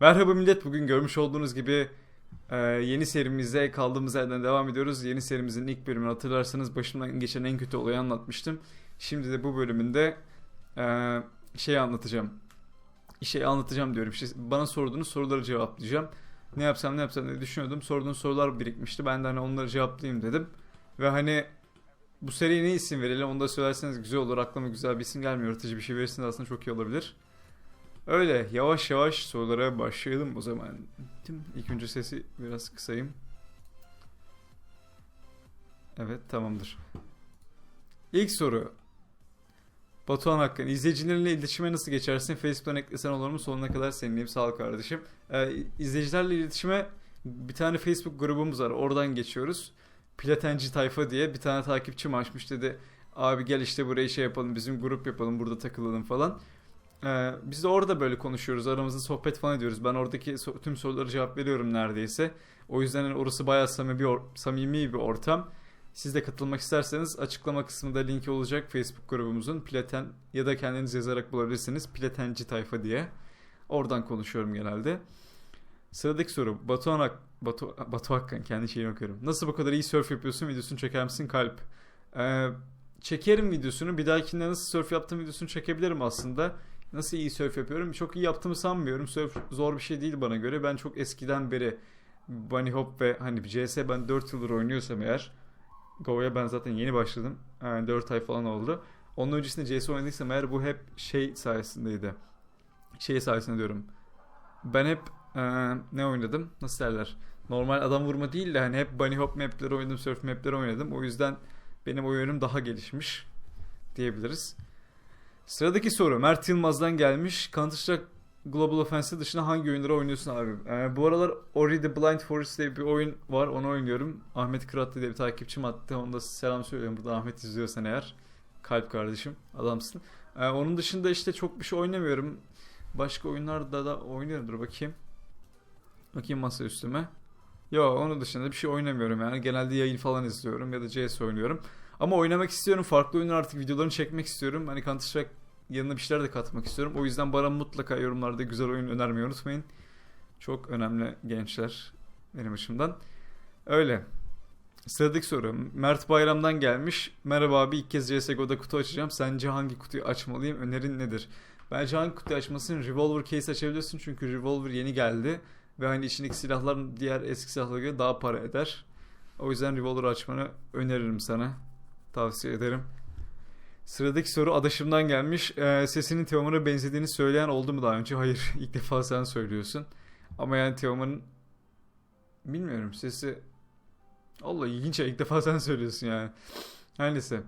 Merhaba millet. Bugün görmüş olduğunuz gibi e, yeni serimize kaldığımız yerden devam ediyoruz. Yeni serimizin ilk bölümünü hatırlarsanız başımdan geçen en kötü olayı anlatmıştım. Şimdi de bu bölümünde e, şey anlatacağım. Şey anlatacağım diyorum. İşte bana sorduğunuz soruları cevaplayacağım. Ne yapsam ne yapsam diye düşünüyordum. Sorduğunuz sorular birikmişti. Ben de hani onları cevaplayayım dedim. Ve hani bu seriye ne isim verelim onu da söylerseniz güzel olur. Aklıma güzel bir isim gelmiyor. Yaratıcı bir şey verirseniz aslında çok iyi olabilir. Öyle yavaş yavaş sorulara başlayalım o zaman. İlk önce sesi biraz kısayım. Evet tamamdır. İlk soru. Batuhan Hakkın. İzleyicilerinle iletişime nasıl geçersin? Facebook'tan eklesen olur mu? Sonuna kadar seninleyim. Sağ ol kardeşim. Ee, izleyicilerle iletişime bir tane Facebook grubumuz var. Oradan geçiyoruz. Platenci Tayfa diye bir tane takipçim açmış dedi. Abi gel işte burayı şey yapalım. Bizim grup yapalım. Burada takılalım falan. Ee, biz de orada böyle konuşuyoruz. Aramızda sohbet falan ediyoruz. Ben oradaki so- tüm sorulara cevap veriyorum neredeyse. O yüzden hani orası bayağı samimi bir, or- samimi bir ortam. Siz de katılmak isterseniz açıklama kısmında linki olacak Facebook grubumuzun. Platen ya da kendiniz yazarak bulabilirsiniz. Platenci tayfa diye. Oradan konuşuyorum genelde. Sıradaki soru. Batuhan Ak Batu, Batu Akkan kendi şeyimi okuyorum. Nasıl bu kadar iyi surf yapıyorsun? Videosunu çeker misin? Kalp. Ee, çekerim videosunu. Bir dahakinde nasıl surf yaptığım videosunu çekebilirim aslında. Nasıl iyi surf yapıyorum? Çok iyi yaptığımı sanmıyorum. Surf zor bir şey değil bana göre. Ben çok eskiden beri bunny hop ve hani CS ben 4 yıldır oynuyorsam eğer Go'ya ben zaten yeni başladım. Yani 4 ay falan oldu. Onun öncesinde CS oynadıysam eğer bu hep şey sayesindeydi. Şey sayesinde diyorum. Ben hep e, ne oynadım? Nasıl derler? Normal adam vurma değil de hani hep bunny hop mapleri oynadım, surf mapleri oynadım. O yüzden benim oyunum daha gelişmiş diyebiliriz. Sıradaki soru Mert Yılmaz'dan gelmiş. Counter Global Offensive dışında hangi oyunları oynuyorsun abi? Ee, bu aralar Ori the Blind Forest diye bir oyun var. Onu oynuyorum. Ahmet Kıratlı diye bir takipçim attı. Ona da selam söylüyorum. Burada Ahmet izliyorsan eğer. Kalp kardeşim. Adamsın. Ee, onun dışında işte çok bir şey oynamıyorum. Başka oyunlarda da oynuyorum. Dur bakayım. Bakayım masa üstüme. Yo onun dışında bir şey oynamıyorum yani. Genelde yayın falan izliyorum ya da CS oynuyorum. Ama oynamak istiyorum. Farklı oyunlar artık videolarını çekmek istiyorum. Hani Counter Strike yanına bir şeyler de katmak istiyorum. O yüzden bana mutlaka yorumlarda güzel oyun önermeyi unutmayın. Çok önemli gençler benim açımdan. Öyle. Sıradaki soru. Mert Bayram'dan gelmiş. Merhaba abi ilk kez CSGO'da kutu açacağım. Sence hangi kutuyu açmalıyım? Önerin nedir? Bence hangi kutuyu açmasın? Revolver case açabiliyorsun. Çünkü Revolver yeni geldi. Ve hani içindeki silahlar diğer eski silahlara göre daha para eder. O yüzden Revolver açmanı öneririm sana. Tavsiye ederim. Sıradaki soru adaşımdan gelmiş. Ee, sesinin Teoman'a benzediğini söyleyen oldu mu daha önce? Hayır. ilk defa sen söylüyorsun. Ama yani Teoman'ın bilmiyorum sesi Allah ilginç ya ilk defa sen söylüyorsun yani. Her neyse.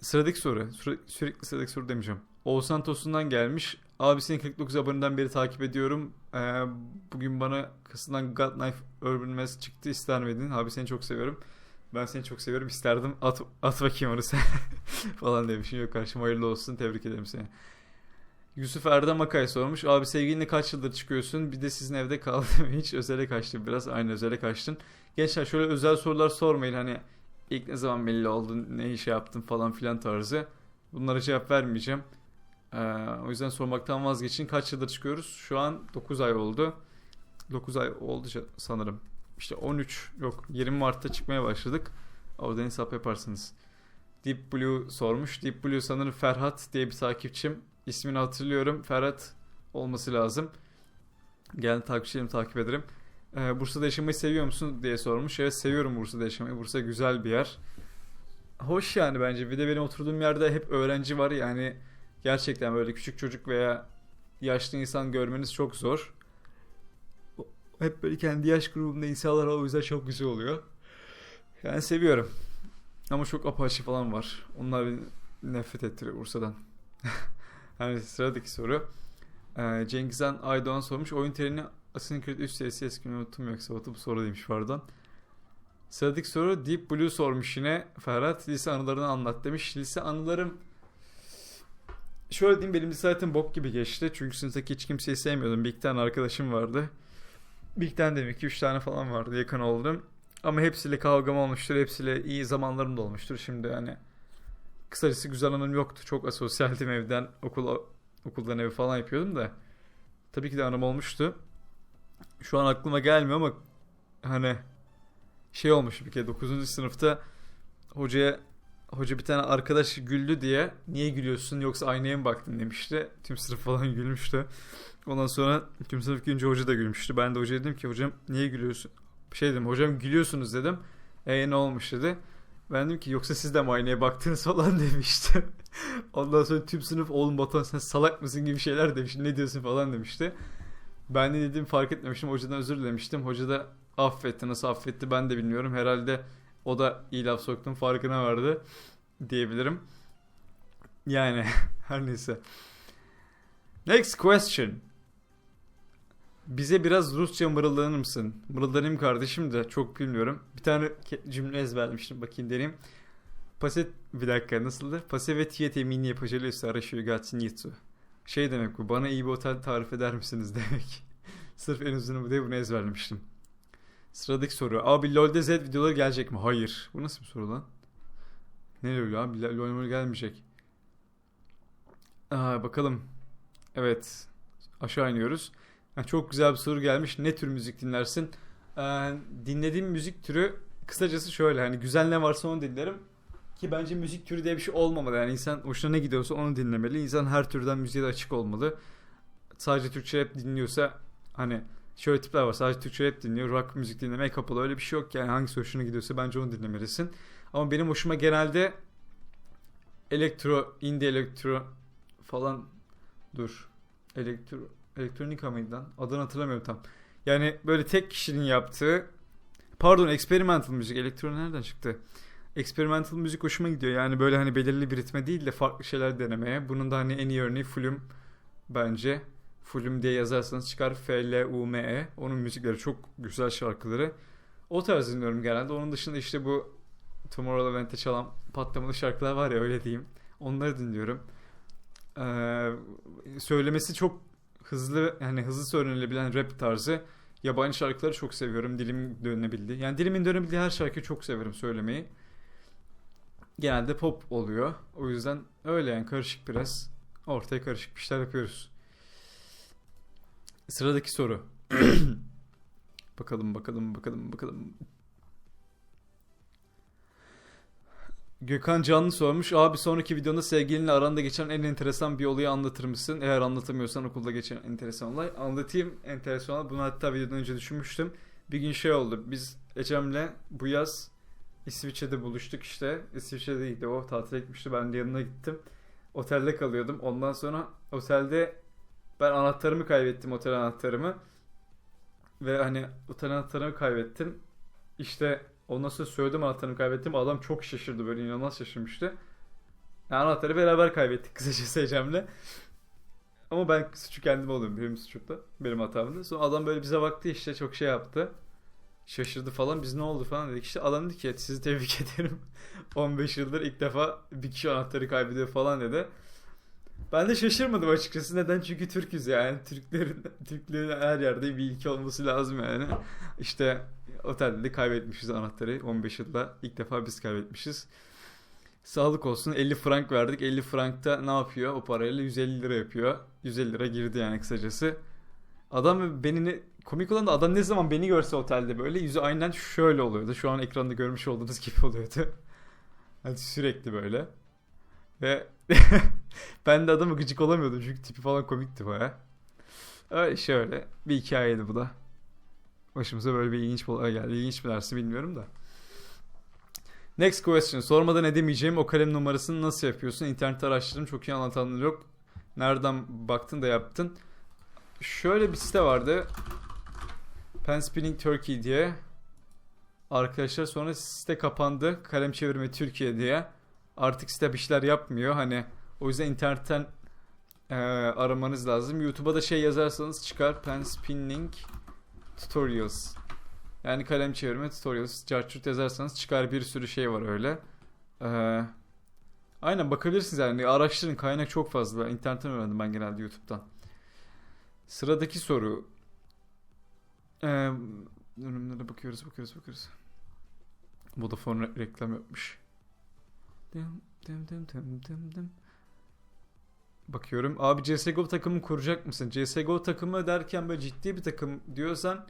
Sıradaki soru. Süre, sürekli sıradaki soru demeyeceğim. Oğuzhan Tosun'dan gelmiş. Abi seni 49 aboneden beri takip ediyorum. Ee, bugün bana kısından God Knife Urban Mass çıktı ister miydin? Abi seni çok seviyorum. Ben seni çok seviyorum isterdim. At, at bakayım onu sen. falan demişim. Yok karşıma hayırlı olsun. Tebrik ederim seni. Yusuf Erdem Akay sormuş. Abi sevgilinle kaç yıldır çıkıyorsun? Bir de sizin evde kaldım. Hiç özele kaçtın biraz. Aynı özele kaçtın. Gençler şöyle özel sorular sormayın. Hani ilk ne zaman belli oldun? Ne iş yaptın falan filan tarzı. Bunlara cevap vermeyeceğim. Ee, o yüzden sormaktan vazgeçin. Kaç yıldır çıkıyoruz? Şu an 9 ay oldu. 9 ay oldu sanırım işte 13 yok 20 Mart'ta çıkmaya başladık. Oradan hesap yaparsınız. Deep Blue sormuş. Deep Blue sanırım Ferhat diye bir takipçim. İsmini hatırlıyorum. Ferhat olması lazım. Gel takipçilerimi takip ederim. Ee, Bursa'da yaşamayı seviyor musun diye sormuş. Evet seviyorum Bursa'da yaşamayı. Bursa güzel bir yer. Hoş yani bence. Bir de benim oturduğum yerde hep öğrenci var. Yani gerçekten böyle küçük çocuk veya yaşlı insan görmeniz çok zor. Hep böyle kendi yaş grubumda insanlar o yüzden çok güzel oluyor. Yani seviyorum. Ama çok apaçı falan var. Onlar beni nefret ettiriyor Bursa'dan. yani sıradaki soru. Ee, Cengizhan Aydoğan sormuş. Oyun terini Assassin's Creed 3 serisi eski unuttum yoksa bu soru demiş pardon. Sıradaki soru Deep Blue sormuş yine. Ferhat lise anılarını anlat demiş. Lise anılarım şöyle diyeyim benim lise hayatım bok gibi geçti. Çünkü sınıftaki hiç kimseyi sevmiyordum. Bir iki tane arkadaşım vardı. Big'den de 2-3 tane falan vardı yakın oldum. Ama hepsiyle kavgam olmuştur. Hepsiyle iyi zamanlarım da olmuştur. Şimdi hani kısacası güzel anım yoktu. Çok asosyaldim evden okula, okuldan evi falan yapıyordum da. Tabii ki de anım olmuştu. Şu an aklıma gelmiyor ama hani şey olmuş bir kere 9. sınıfta hocaya hoca bir tane arkadaş güldü diye niye gülüyorsun yoksa aynaya mı baktın demişti. Tüm sınıf falan gülmüştü. Ondan sonra tüm sınıf gülünce hoca da gülmüştü. Ben de hocaya dedim ki hocam niye gülüyorsun? Şey dedim hocam gülüyorsunuz dedim. E ne olmuş dedi. Ben dedim ki yoksa siz de mi aynaya baktınız falan demişti. Ondan sonra tüm sınıf oğlum Batuhan sen salak mısın gibi şeyler demiş. Ne diyorsun falan demişti. Ben de dedim fark etmemiştim. Hocadan özür dilemiştim. Hoca da affetti. Nasıl affetti ben de bilmiyorum. Herhalde o da iyi laf soktum farkına vardı diyebilirim. Yani her neyse. Next question. Bize biraz Rusça mırıldanır mısın? Mırıldanayım kardeşim de çok bilmiyorum. Bir tane cümle ezberlemiştim. Bakayım deneyim. Paset bir dakika nasıldı? Pasevetiye mini yapacağız araşıyor gatsinitsu. Şey demek bu. Bana iyi bir otel tarif eder misiniz demek. Sırf en uzunu bu diye bunu ezberlemiştim. Sıradaki soru. Abi LoL'de Z videoları gelecek mi? Hayır. Bu nasıl bir soru lan? Ne LoL abi? LoL gelmeyecek. Aa, bakalım. Evet. Aşağı iniyoruz. Ha, çok güzel bir soru gelmiş. Ne tür müzik dinlersin? Ee, dinlediğim müzik türü kısacası şöyle. Hani güzel ne varsa onu dinlerim. Ki bence müzik türü diye bir şey olmamalı. Yani insan hoşuna ne gidiyorsa onu dinlemeli. İnsan her türden müziğe de açık olmalı. Sadece Türkçe rap dinliyorsa hani şöyle tipler var. Sadece Türkçe rap dinliyor. Rock müzik dinlemeye kapalı. Öyle bir şey yok yani. Hangisi hoşuna gidiyorsa bence onu dinlemelisin. Ama benim hoşuma genelde elektro, indie elektro falan dur. Elektro, elektronika mıydı lan? Adını hatırlamıyorum tam. Yani böyle tek kişinin yaptığı pardon experimental müzik. Elektro nereden çıktı? Experimental müzik hoşuma gidiyor. Yani böyle hani belirli bir ritme değil de farklı şeyler denemeye. Bunun da hani en iyi örneği Fulüm bence. Fulüm diye yazarsanız çıkar F-L-U-M-E. Onun müzikleri çok güzel şarkıları. O tarz dinliyorum genelde. Onun dışında işte bu Tomorrowland'e çalan patlamalı şarkılar var ya öyle diyeyim. Onları dinliyorum. Ee, söylemesi çok hızlı yani hızlı söylenebilen rap tarzı. Yabancı şarkıları çok seviyorum. Dilim dönebildi. Yani dilimin dönebildiği her şarkıyı çok severim söylemeyi. Genelde pop oluyor. O yüzden öyle yani karışık biraz. Ortaya karışık bir şeyler yapıyoruz. Sıradaki soru. bakalım bakalım bakalım bakalım. Gökhan Canlı sormuş. Abi sonraki videonda sevgilinle aranda geçen en enteresan bir olayı anlatır mısın? Eğer anlatamıyorsan okulda geçen enteresan olay. Anlatayım enteresan olay. Bunu hatta videodan önce düşünmüştüm. Bir gün şey oldu. Biz Ecem'le bu yaz İsviçre'de buluştuk işte. İsviçre'deydi o. Tatile gitmişti. Ben de yanına gittim. Otelde kalıyordum. Ondan sonra otelde ben anahtarımı kaybettim. Otel anahtarımı. Ve hani otel anahtarımı kaybettim. İşte ondan sonra söyledim anahtarımı kaybettim. Adam çok şaşırdı böyle inanılmaz şaşırmıştı. Yani anahtarı beraber kaybettik kısacası Ecem'le. Ama ben suçu kendim alıyorum. Benim suçum da. Benim hatamdı. Sonra adam böyle bize baktı işte çok şey yaptı. Şaşırdı falan. Biz ne oldu falan dedik. İşte adam dedi ki sizi tebrik ederim. 15 yıldır ilk defa bir kişi anahtarı kaybediyor falan dedi. Ben de şaşırmadım açıkçası. Neden? Çünkü Türk'üz yani. Türklerin, Türklerin her yerde bir ilki olması lazım yani. İşte otelde de kaybetmişiz anahtarı 15 yılda. ilk defa biz kaybetmişiz. Sağlık olsun 50 frank verdik. 50 frankta ne yapıyor? O parayla 150 lira yapıyor. 150 lira girdi yani kısacası. Adam beni ne, komik olan da adam ne zaman beni görse otelde böyle yüzü aynen şöyle oluyordu. Şu an ekranda görmüş olduğunuz gibi oluyordu. Hani sürekli böyle. Ve ben de adamı gıcık olamıyordum çünkü tipi falan komikti baya. Öyle şöyle bir hikayeydi bu da. Başımıza böyle bir ilginç bir olay geldi. İlginç mi dersi bilmiyorum da. Next question. Sormadan edemeyeceğim o kalem numarasını nasıl yapıyorsun? İnternette araştırdım. Çok iyi anlatanlar yok. Nereden baktın da yaptın? Şöyle bir site vardı. Pen Spinning Turkey diye. Arkadaşlar sonra site kapandı. Kalem çevirme Türkiye diye. Artık site bir şeyler yapmıyor. Hani o yüzden internetten e, aramanız lazım. YouTube'a da şey yazarsanız çıkar. Pen Spinning Tutorials. Yani kalem çevirme tutorials. Carchurt yazarsanız çıkar bir sürü şey var öyle. Ee, aynen bakabilirsiniz yani. Araştırın kaynak çok fazla. İnternetten öğrendim ben genelde YouTube'dan. Sıradaki soru. Ee, önümlere bakıyoruz bakıyoruz bakıyoruz. Vodafone re- reklam yapmış. Dım, dım, dım, dım, dım, dım. Bakıyorum. Abi CSGO takımı kuracak mısın? CSGO takımı derken böyle ciddi bir takım diyorsan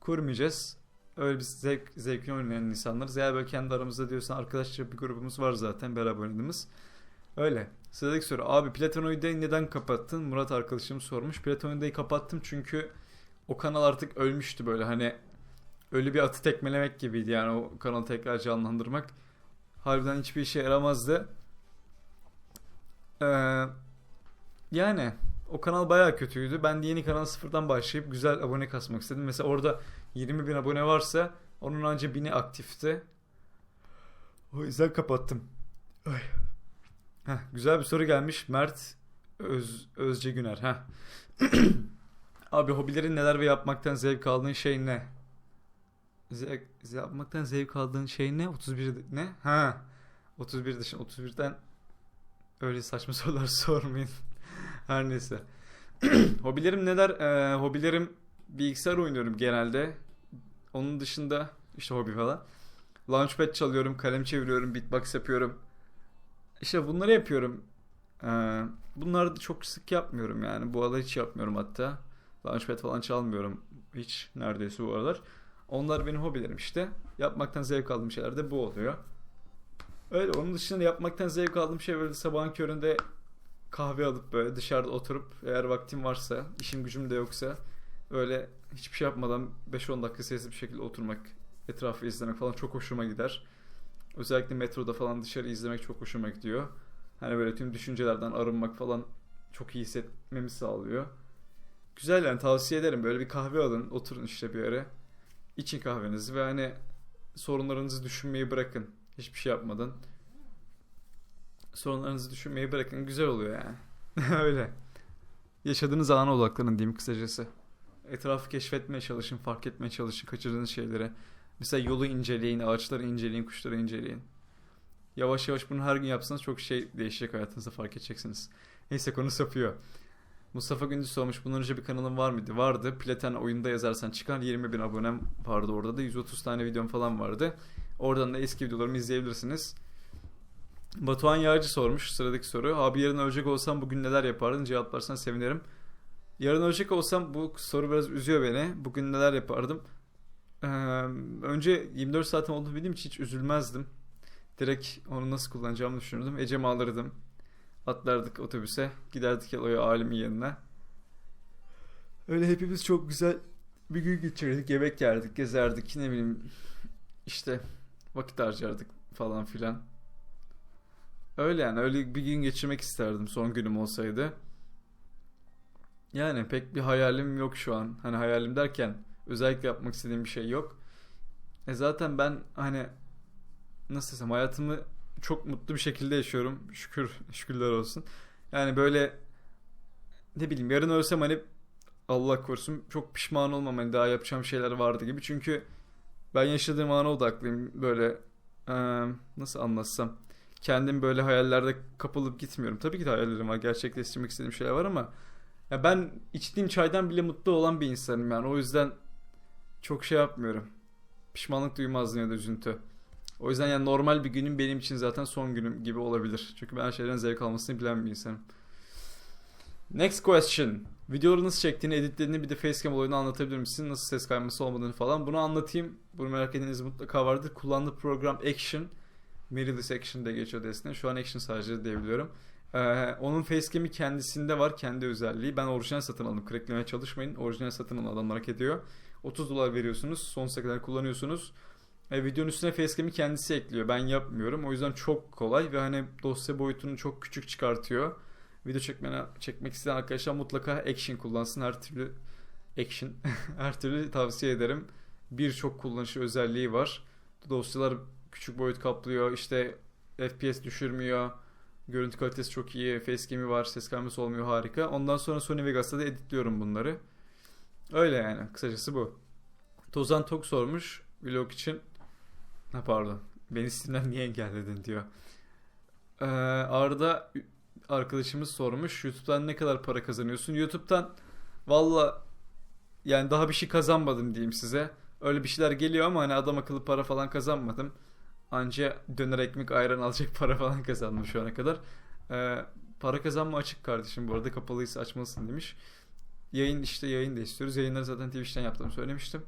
kurmayacağız. Öyle bir zevk, zevkini oynayan insanlarız. Eğer böyle kendi aramızda diyorsan arkadaşça bir grubumuz var zaten beraber oynadığımız. Öyle. Sıradaki soru. Abi Platonoida'yı neden kapattın? Murat arkadaşım sormuş. Platonoida'yı kapattım çünkü o kanal artık ölmüştü böyle hani ölü bir atı tekmelemek gibiydi yani o kanalı tekrar canlandırmak. Harbiden hiçbir işe yaramazdı. Ee, yani o kanal bayağı kötüydü. Ben de yeni kanal sıfırdan başlayıp güzel abone kasmak istedim. Mesela orada 20 bin abone varsa onun anca bini aktifti. O yüzden kapattım. Ay. Heh, güzel bir soru gelmiş. Mert Öz, Özce Güner. Heh. Abi hobilerin neler ve yapmaktan zevk aldığın şey ne? Zevk, yapmaktan zevk aldığın şey ne? 31 ne? Ha. 31 dışında 31'den öyle saçma sorular sormayın. Her neyse. hobilerim neler? Ee, hobilerim bilgisayar oynuyorum genelde. Onun dışında işte hobi falan. Launchpad çalıyorum, kalem çeviriyorum, beatbox yapıyorum. İşte bunları yapıyorum. Ee, bunları da çok sık yapmıyorum yani. Bu aralar hiç yapmıyorum hatta. Launchpad falan çalmıyorum hiç neredeyse bu aralar. Onlar benim hobilerim işte. Yapmaktan zevk aldığım şeyler de bu oluyor. Öyle onun dışında yapmaktan zevk aldığım şey böyle sabahın köründe kahve alıp böyle dışarıda oturup eğer vaktim varsa, işim gücüm de yoksa öyle hiçbir şey yapmadan 5-10 dakika sessiz bir şekilde oturmak, etrafı izlemek falan çok hoşuma gider. Özellikle metroda falan dışarı izlemek çok hoşuma gidiyor. Hani böyle tüm düşüncelerden arınmak falan çok iyi hissetmemi sağlıyor. Güzel yani tavsiye ederim. Böyle bir kahve alın, oturun işte bir yere. İçin kahvenizi ve hani sorunlarınızı düşünmeyi bırakın. Hiçbir şey yapmadan. Sorunlarınızı düşünmeyi bırakın. Güzel oluyor yani. Öyle. Yaşadığınız ana odaklanın diyeyim kısacası. Etrafı keşfetmeye çalışın, fark etmeye çalışın kaçırdığınız şeylere. Mesela yolu inceleyin, ağaçları inceleyin, kuşları inceleyin. Yavaş yavaş bunu her gün yapsanız çok şey değişecek hayatınızda fark edeceksiniz. Neyse konu sapıyor. Mustafa Gündüz sormuş bundan önce bir kanalın var mıydı? Vardı. Platen oyunda yazarsan çıkan 20 bin abonem vardı orada da 130 tane videom falan vardı. Oradan da eski videolarımı izleyebilirsiniz. Batuhan Yağcı sormuş sıradaki soru. Abi yarın ölecek olsam bugün neler yapardın? Cevaplarsan sevinirim. Yarın ölecek olsam bu soru biraz üzüyor beni. Bugün neler yapardım? Ee, önce 24 saatim olduğunu bildiğim için hiç üzülmezdim. Direkt onu nasıl kullanacağımı düşünürdüm. Ecem alırdım. Atlardık otobüse. Giderdik Elo'ya alimin yanına. Öyle hepimiz çok güzel bir gün geçirirdik. Yemek yerdik, gezerdik. Ne bileyim işte vakit harcardık falan filan. Öyle yani öyle bir gün geçirmek isterdim son günüm olsaydı. Yani pek bir hayalim yok şu an. Hani hayalim derken özellikle yapmak istediğim bir şey yok. E zaten ben hani nasıl desem hayatımı çok mutlu bir şekilde yaşıyorum. Şükür, şükürler olsun. Yani böyle ne bileyim yarın ölsem hani Allah korusun çok pişman olmam hani daha yapacağım şeyler vardı gibi. Çünkü ben yaşadığım ana odaklıyım. Böyle e, nasıl anlatsam. Kendim böyle hayallerde kapılıp gitmiyorum. Tabii ki de hayallerim var. Gerçekleştirmek istediğim şeyler var ama ya ben içtiğim çaydan bile mutlu olan bir insanım yani. O yüzden çok şey yapmıyorum. Pişmanlık duymazdım ya da üzüntü. O yüzden yani normal bir günüm benim için zaten son günüm gibi olabilir. Çünkü ben her şeyden zevk almasını bilen bir insanım. Next question. Videoları nasıl çektiğini, editlediğini bir de facecam olayını anlatabilir misin? Nasıl ses kayması olmadığını falan. Bunu anlatayım. Bunu merak edeniniz mutlaka vardır. Kullandığı program Action. Mirrorless Action de geçiyor desene. Şu an Action sadece diyebiliyorum. Ee, onun facecam'i kendisinde var. Kendi özelliği. Ben orijinal satın aldım. Cracklemeye çalışmayın. Orijinal satın alan adamlar hak ediyor. 30 dolar veriyorsunuz. Sonsuza kadar kullanıyorsunuz. E, videonun üstüne facecam'i kendisi ekliyor. Ben yapmıyorum. O yüzden çok kolay ve hani dosya boyutunu çok küçük çıkartıyor. Video çekmene, çekmek isteyen arkadaşlar mutlaka Action kullansın. Her türlü Action her türlü tavsiye ederim. Birçok kullanışı özelliği var. Dosyalar küçük boyut kaplıyor. İşte FPS düşürmüyor. Görüntü kalitesi çok iyi. Facecam'i var. Ses kayması olmuyor. Harika. Ondan sonra Sony Vegas'ta da editliyorum bunları. Öyle yani. Kısacası bu. Tozan Tok sormuş vlog için. Ha pardon. Beni Steam'den niye engelledin diyor. Ee, Arda arkadaşımız sormuş. YouTube'dan ne kadar para kazanıyorsun? YouTube'dan valla yani daha bir şey kazanmadım diyeyim size. Öyle bir şeyler geliyor ama hani adam akıllı para falan kazanmadım. Anca döner ekmek ayran alacak para falan kazandım şu ana kadar. Ee, Para kazanma açık kardeşim bu arada kapalıysa açmalısın demiş. Yayın işte yayın da istiyoruz. Yayınları zaten Twitch'ten yaptığımı söylemiştim.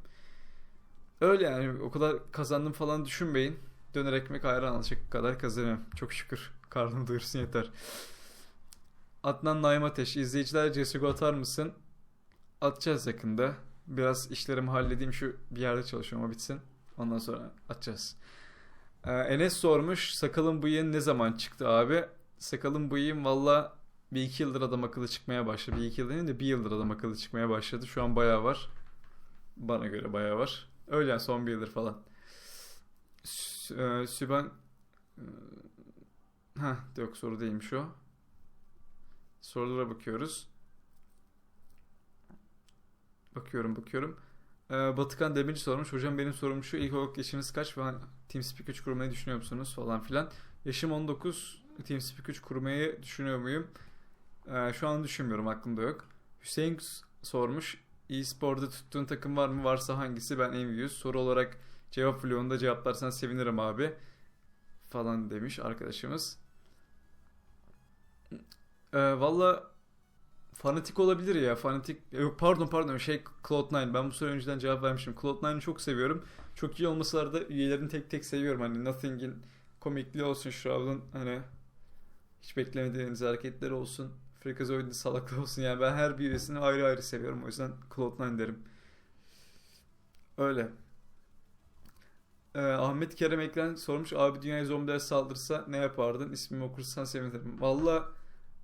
Öyle yani o kadar kazandım falan düşünmeyin. Döner ekmek ayran alacak kadar kazanıyorum. Çok şükür. Karnım doyursun yeter. Adnan Naim Ateş. izleyiciler CSGO atar mısın? Atacağız yakında. Biraz işlerimi halledeyim. Şu bir yerde çalışıyorum o bitsin. Ondan sonra atacağız. Ee, Enes sormuş. Sakalın bıyığın ne zaman çıktı abi? Sakalın bıyığım valla bir iki yıldır adam akıllı çıkmaya başladı. Bir iki yıl değil de bir yıldır adam akıllı çıkmaya başladı. Şu an bayağı var. Bana göre bayağı var. Öyle yani son bir yıldır falan. Sü- e, Süben Ha yok soru değilmiş o. Sorulara bakıyoruz. Bakıyorum bakıyorum. Ee, Batıkan Demirci sormuş. Hocam benim sorum şu. İlk olarak yaşınız kaç ve TeamSpeak 3 kurmayı düşünüyor musunuz falan filan. Yaşım 19. TeamSpeak 3 kurmayı düşünüyor muyum? Ee, şu an düşünmüyorum. Aklımda yok. Hüseyin sormuş. E-spor'da tuttuğun takım var mı? Varsa hangisi? Ben Envious. Soru olarak cevap vlogunda cevaplarsan sevinirim abi. Falan demiş arkadaşımız. Ee, Valla fanatik olabilir ya. Fanatik yok pardon pardon şey Cloud9. Ben bu soruya önceden cevap vermişim. Cloud9'ı çok seviyorum. Çok iyi olmasalar da üyelerini tek tek seviyorum. Hani Nothing'in komikliği olsun, Shroud'un hani hiç beklemediğiniz hareketleri olsun. Freakazoid'in salaklığı olsun. Yani ben her bir üyesini ayrı ayrı seviyorum. O yüzden Cloud9 derim. Öyle. Ee, Ahmet Kerem Eklen sormuş. Abi dünyaya zombiler saldırsa ne yapardın? İsmimi okursan sevinirim. Valla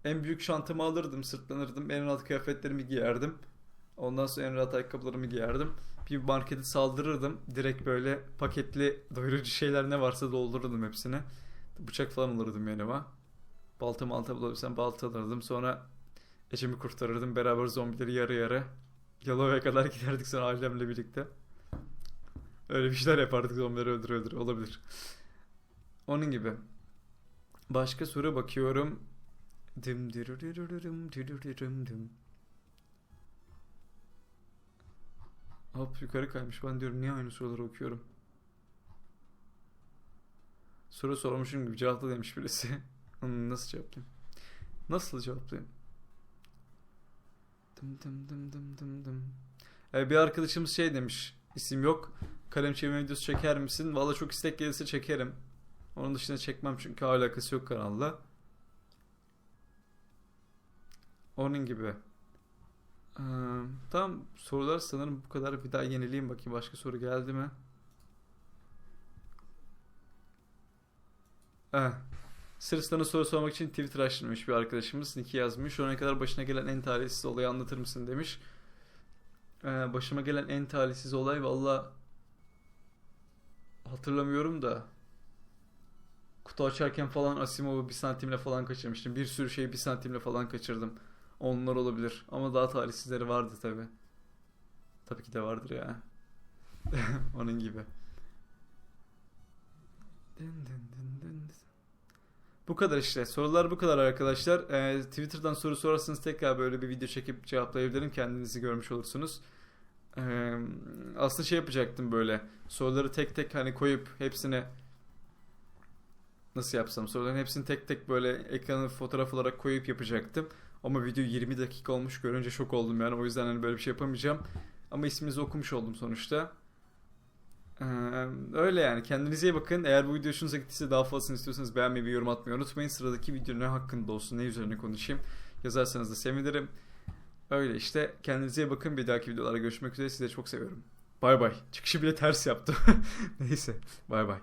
en büyük şantımı alırdım, sırtlanırdım. En rahat kıyafetlerimi giyerdim. Ondan sonra en rahat ayakkabılarımı giyerdim. Bir markete saldırırdım. Direkt böyle paketli doyurucu şeyler ne varsa doldururdum hepsine. Bıçak falan alırdım yanıma. Balta malta bulabilirsem balta alırdım. Sonra eşimi kurtarırdım. Beraber zombileri yarı yarı Yalova'ya kadar giderdik sonra ailemle birlikte. Öyle bir şeyler yapardık zombileri öldür öldür olabilir. Onun gibi. Başka soru bakıyorum. Dım dırırırırım dırırırım dım. Hop yukarı kaymış. Ben diyorum niye aynı soruları okuyorum? Soru sormuşum gibi cevapla demiş birisi. Nasıl cevaplayayım? Nasıl cevaplayayım? Dım dım dım dım dım dım. Ee, bir arkadaşımız şey demiş. İsim yok. Kalem çevirme videosu çeker misin? Valla çok istek gelirse çekerim. Onun dışında çekmem çünkü alakası yok kanalla. Onun gibi. Ee, tamam sorular sanırım bu kadar. Bir daha yenileyim bakayım başka soru geldi mi? Eh. Sırf soru sormak için Twitter açtırmış bir arkadaşımız. Nick yazmış. Şu ana kadar başına gelen en talihsiz olayı anlatır mısın demiş. Ee, başıma gelen en talihsiz olay valla hatırlamıyorum da kutu açarken falan Asimov'u bir santimle falan kaçırmıştım. Bir sürü şeyi bir santimle falan kaçırdım. Onlar olabilir. Ama daha talihsizleri vardı tabi. Tabii ki de vardır ya. Onun gibi. Bu kadar işte. Sorular bu kadar arkadaşlar. Ee, Twitter'dan soru sorarsanız tekrar böyle bir video çekip cevaplayabilirim. Kendinizi görmüş olursunuz. Ee, aslında şey yapacaktım böyle. Soruları tek tek hani koyup hepsine nasıl yapsam soruların hepsini tek tek böyle ekranı fotoğraf olarak koyup yapacaktım. Ama video 20 dakika olmuş görünce şok oldum yani o yüzden hani böyle bir şey yapamayacağım. Ama isminizi okumuş oldum sonuçta. Ee, öyle yani kendinize iyi bakın. Eğer bu video hoşunuza gittiyse daha fazlasını istiyorsanız beğenmeyi ve yorum atmayı unutmayın. Sıradaki video ne hakkında olsun ne üzerine konuşayım yazarsanız da sevinirim. Öyle işte kendinize iyi bakın. Bir dahaki videolarda görüşmek üzere. Sizi çok seviyorum. Bay bay. Çıkışı bile ters yaptım. Neyse. Bay bay.